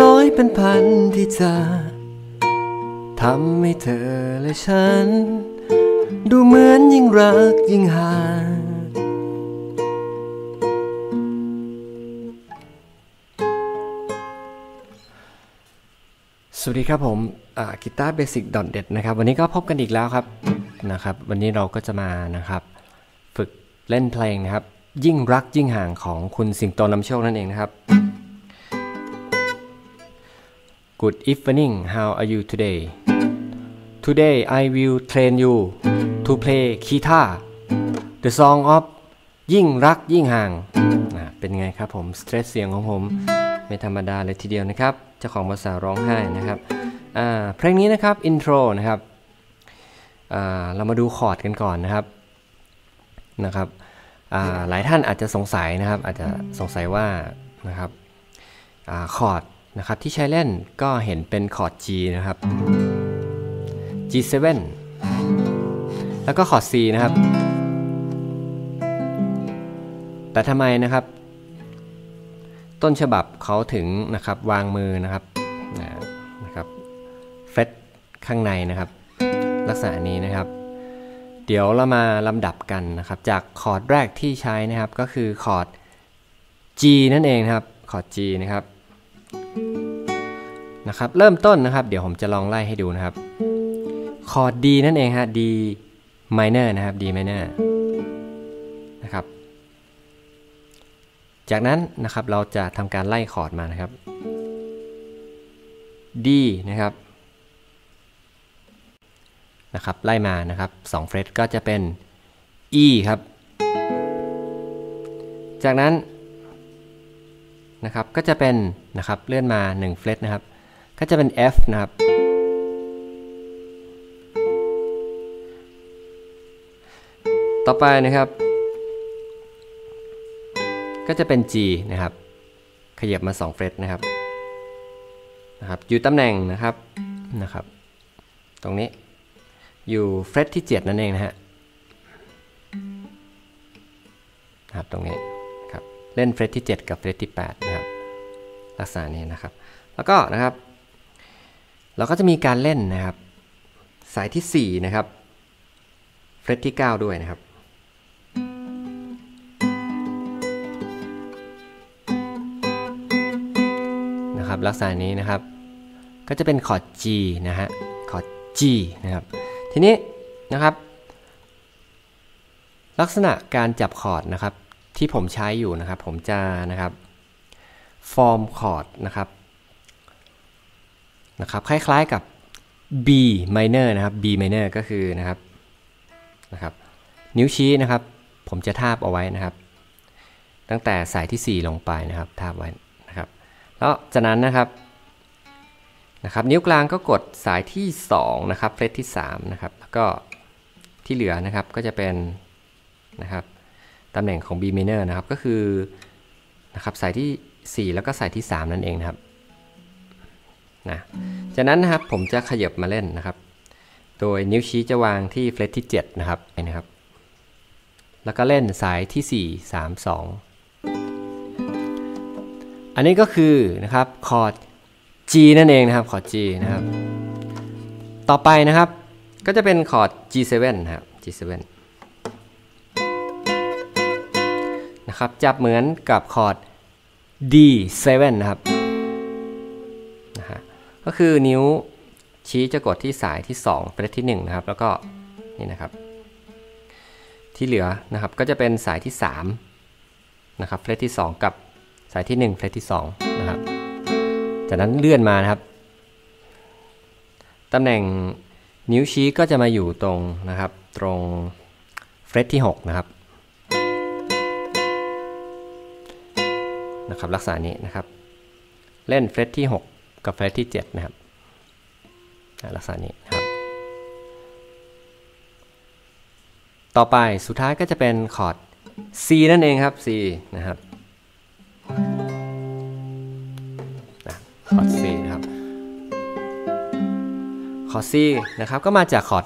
น้อยเป็นพันที่จะทำให้เธอและฉัน ดูเหมือนยิ่งรักยิ่งห่างสวัสดีครับผมกีตาร์เบสิกดอทเด็ดนะครับ วันนี้ก็พบกันอีกแล้วครับนะครับ วันนี้เราก็จะมานะครับ ฝึกเล่นเพลงนะครับ ยิ่งรักยิ่งห่างของคุณสิงโตนำโชคนั่นเองนะครับ Good evening how are you today Today I will train you to play guitar the song of ยิ่งรักยิ่งห่าง เป็นไงครับผมสเตรสเสียงของผม ไม่ธรรมดาเลยทีเดียวนะครับ เจ้าของภาษาร้องไห้นะครับเพลงนี้นะครับอินโทรนะครับเรามาดูคอร์ดกันก่อนนะครับนะครับหลายท่านอาจจะสงสัยนะครับ อาจจะสงสัยว่านะครับคอร์ด นะครับที่ใช้เล่นก็เห็นเป็นคอร์ด G นะครับ G7 แล้วก็คอร์ด C นะครับ แต่ทำไมนะครับ ต้นฉบับเขาถึงนะครับวางมือนะครับนะครับเฟรตข้างในนะครับ ลักษณะนี้นะครับ เดี๋ยวเรามาลำดับกันนะครับ จากคอร์ดแรกที่ใช้นะครับก็คือคอร์ด G นั่นเองครับคอร์ด G นะครับ นะครับเริ่มต้นนะครับ เดี๋ยวผมจะลองไล่ให้ดูนะครับ คอร์ด D นั่นเองฮะ D minor นะครับ D minor นะครับ จากนั้นนะครับเราจะทำการไล่คอร์ดมานะครับ D นะครับนะครับ ไล่มานะครับ2เฟรตก็จะเป็น E ครับ จากนั้น นะครับก็จะเป็นนะครับเลื่อนมา1เฟรตนะครับก็จะเป็น F นะครับต่อไปนะครับ ก็จะเป็น G นะครับ ขยับมา2เฟรตนะครับนะครับอยู่ตำแหน่งนะครับนะครับ ตรงนี้อยู่เฟรตที่ 7 นั่นเองนะฮะครับตรงนี้ครับเล่นเฟรตที่ 7 กับเฟรตที่ 8 ลักษณะนี้นะครับ แล้วก็นะครับ เราก็จะมีการเล่นนะครับ สายที่ 4 นะครับ เฟรตที่ 9 ด้วยนะครับ นะครับลักษณะนี้นะครับ ก็จะเป็นคอร์ด G นะฮะ คอร์ด G นะครับ ทีนี้นะครับ ลักษณะการจับคอร์ดนะครับที่ผมใช้อยู่นะครับ ผมจะนะครับ ฟอร์มคอร์ดนะครับนะครับ คล้ายๆกับ B minor นะครับ B minor ก็คือนะครับนะครับ นิ้วชี้นะครับ ผมจะทาบเอาไว้นะครับ ตั้งแต่สายที่ 4 ลงไปนะครับทาบไว้นะครับแล้วจากนั้นนะครับนะครับ นิ้วกลางก็กดสายที่ 2 นะครับเฟรตที่ 3 นะครับ แล้วก็ที่เหลือนะครับก็จะเป็นนะครับตำแหน่งของ B minor นะครับก็คือนะครับสายที่ 4 แล้วก็สายที่ 3 นั่นเองนะครับนะจากนั้นนะครับผมจะขยับมาเล่นนะครับ โดยนิ้วชี้จะวางที่เฟรตที่ 7 นะครับนะครับ แล้วก็เล่นสายที่ 4 3 2 อันนี้ก็คือนะครับคอร์ด G นั่นเองนะครับคอร์ด G นะครับ ต่อไปนะครับก็จะเป็นคอร์ด G7 นะครับ G7 นะครับจับเหมือนกับคอร์ด D7 นะครับนะฮะก็คือนิ้วชี้จะกดที่สายที่ 2เฟรตที่ 1 นะครับ แล้วก็นี่นะครับ ที่เหลือนะครับก็จะเป็นสายที่ 3 นะครับเฟรตที่ 2 กับสายที่ 1เฟรตที่ 2 นะครับ จากนั้นเลื่อนมานะครับตำแหน่งนิ้วชี้ก็จะมาอยู่ตรงนะครับ ตรงเฟรตที่ 6 นะครับ นะครับลักษณะนี้นะครับ เล่นเฟรตที่ 6 กับเฟรตที่ 7 นะครับลักษณะนี้นครับ ต่อไปสุดท้ายก็จะเป็นคอร์ด C นั่นเองครับ C นะครับคอร์ด C นะครับคอร์ด C นะครับก็มาจากคอร์ด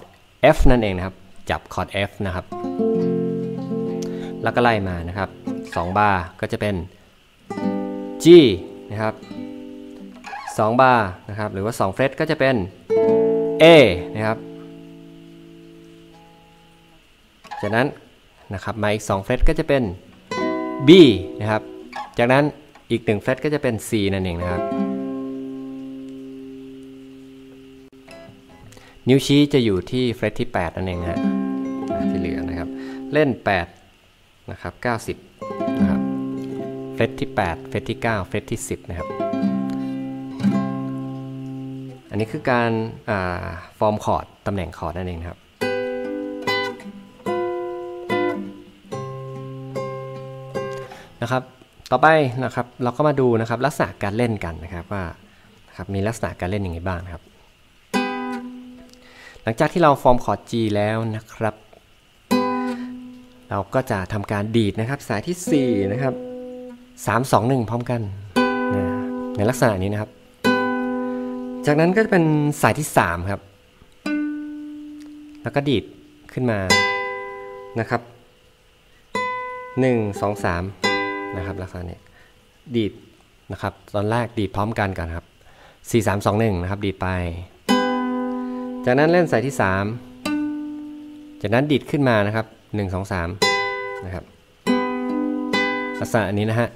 F นั่นเองนะครับ จับคอร์ด F นะครับ แล้วก็ไล่มานะครับ2บาร์ก็จะเป็น G นะครับ2บาร์นะครับหรือว่า2เฟรตก็จะเป็น A นะครับจากนั้นนะครับมาอีก2เฟรตก็จะเป็น B นะครับจากนั้นอีก1เฟรตก็จะเป็น C นั่นเองนะครับนิ้วชี้จะอยู่ที่เฟรตที่ 8 นั่นเองฮะที่เหลือนะครับ เล่น 8 นะครับ 90นะครับ เฟรตที่ 8 เฟรตที่ 9 เฟรตที่ 10 นะครับ อันนี้คือการฟอร์มคอร์ดตำแหน่งคอร์ดนั่นเองครับ นะครับ ต่อไปนะครับเราก็มาดูนะครับลักษณะการเล่นกันนะครับว่านะครับมีลักษณะการเล่นอยังไงบ้างครับ หลังจากที่เราฟอร์มคอร์ด G แล้วนะครับ เราก็จะทำการดีดนะครับสายที่ 4 นะครับ 3 2 1 พร้อมกันนะในลักษณะนี้นะครับ จากนั้นก็จะเป็นสายที่ 3 ครับ แล้วก็ดีดขึ้นมานะครับ 1 2 3 นะครับลักษณะนี้ดีดนะครับตอนแรกดีดพร้อมกันก่อนครับ 4 3 2 1 นะครับดีดไป จากนั้นเล่นสายที่ 3 จากนั้นดีดขึ้นมานะครับ 1 2 3 นะครับลักษณะนี้นะฮะ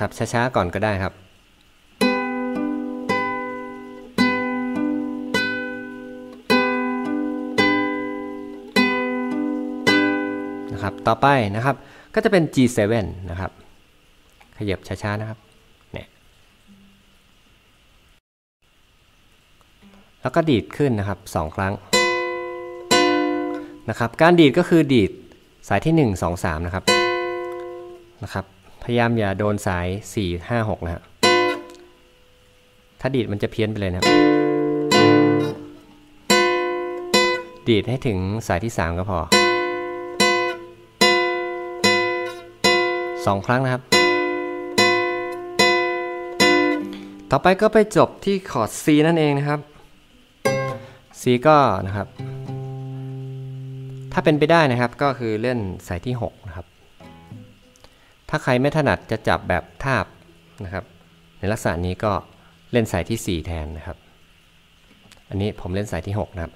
ครับ ช้าๆก่อนก็ได้ครับ นะครับ ต่อไปนะครับ ก็จะเป็น G7 นะครับ ขยับช้าๆนะครับเนี่ยแล้วก็ดีดขึ้นนะครับ 2 ครั้งนะครับ การดีดก็คือดีดสายที่ 1 2 3 นะครับนะครับ พยายามอย่าโดนสาย 4 5 6 นะครับถ้าดีดมันจะเพี้ยนไปเลยนะ ดีดให้ถึงสายที่ 3 ก็พอสองครั้งนะครับ ต่อไปก็ไปจบที่คอร์ด C นั่นเองนะครับ C ก็นะครับ ถ้าเป็นไปได้นะครับก็คือเล่นสายที่ 6 นะครับ ถ้าใครไม่ถนัดจะจับแบบทาบนะครับ ในลักษณะนี้ก็เล่นสายที่ 4 แทนนะครับ อันนี้ผมเล่นสายที่ 6 นะครับ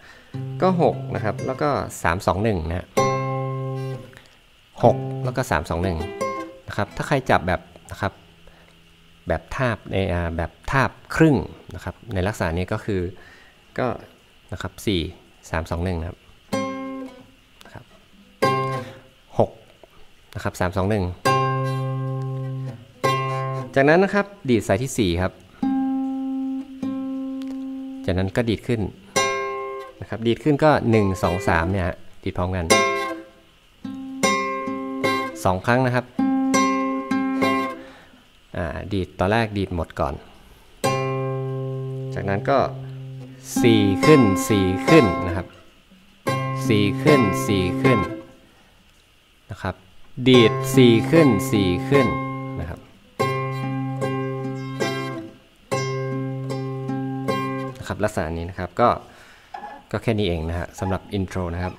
ก็ 6 นะครับ แล้วก็ 3 2 1 นะ6แล้วก็ 3 2 1 นะครับ ถ้าใครจับแบบนะครับ แบบทาบในแบบทาบครึ่งนะครับ ในลักษณะนี้ก็คือก็นะครับ 4 3 2 1นะครับนะครับ6นะครับ 3 2 1 จากนั้นนะครับดีดสายที่ 4 ครับ จากนั้นก็ดีดขึ้นนะครับดีดขึ้นก็ 1 2 3 เนี่ยดีดพร้อมกัน 2 ครั้งนะครับดีดตอนแรกดีดหมดก่อน จากนั้นก็ 4 ขึ้น 4 ขึ้นนะครับ 4 ขึ้น 4 ขึ้นนะครับ ดีด 4 ขึ้น 4 ขึ้น ลักษณะนี้นะครับก็ก็แค่นี้เองนะฮะสำหรับอินโทรนะครับ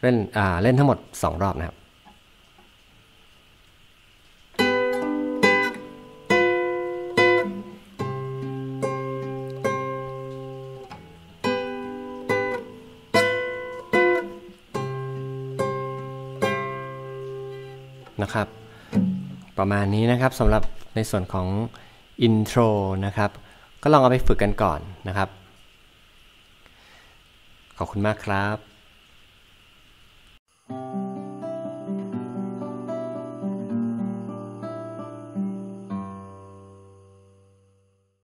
เล่นอ่าเล่นทั้งหมด 2 รอบนะครับนะครับประมาณนี้นะครับสำหรับในส่วนของอินโทรนะครับก็ลองเอาไปฝึกกันก่อนนะครับ ขอบคุณมากครับ